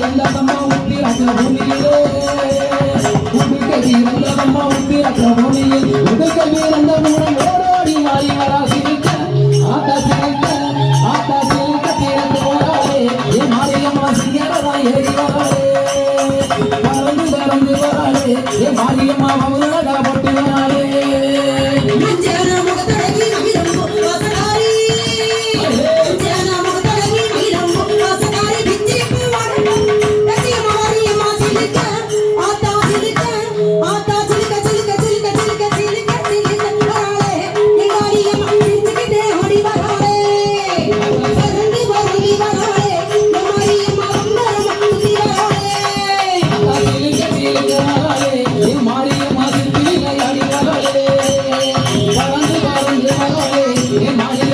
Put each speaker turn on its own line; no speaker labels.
వీరల్లమ్మ ఉంది రత్నభూమిలో ఉడుక వీరల్లమ్మ ఉంది రత్నభూమిలో ఉడుక వీరల్లమ్మ ఓడోడి వారి వరాసి ఆట సిరక ఆట సిరక తీరత ఓడాడే ఏ మారియమ్మ సింగరవ ఏరివాడే పరందు పరందు వరాడే ఏ మారియమ్మ మమనగా పట్టువరాడే மாறி மாதிரி விளையாடி மகளே வளர்ந்து வளர்ந்து மகளே மாறி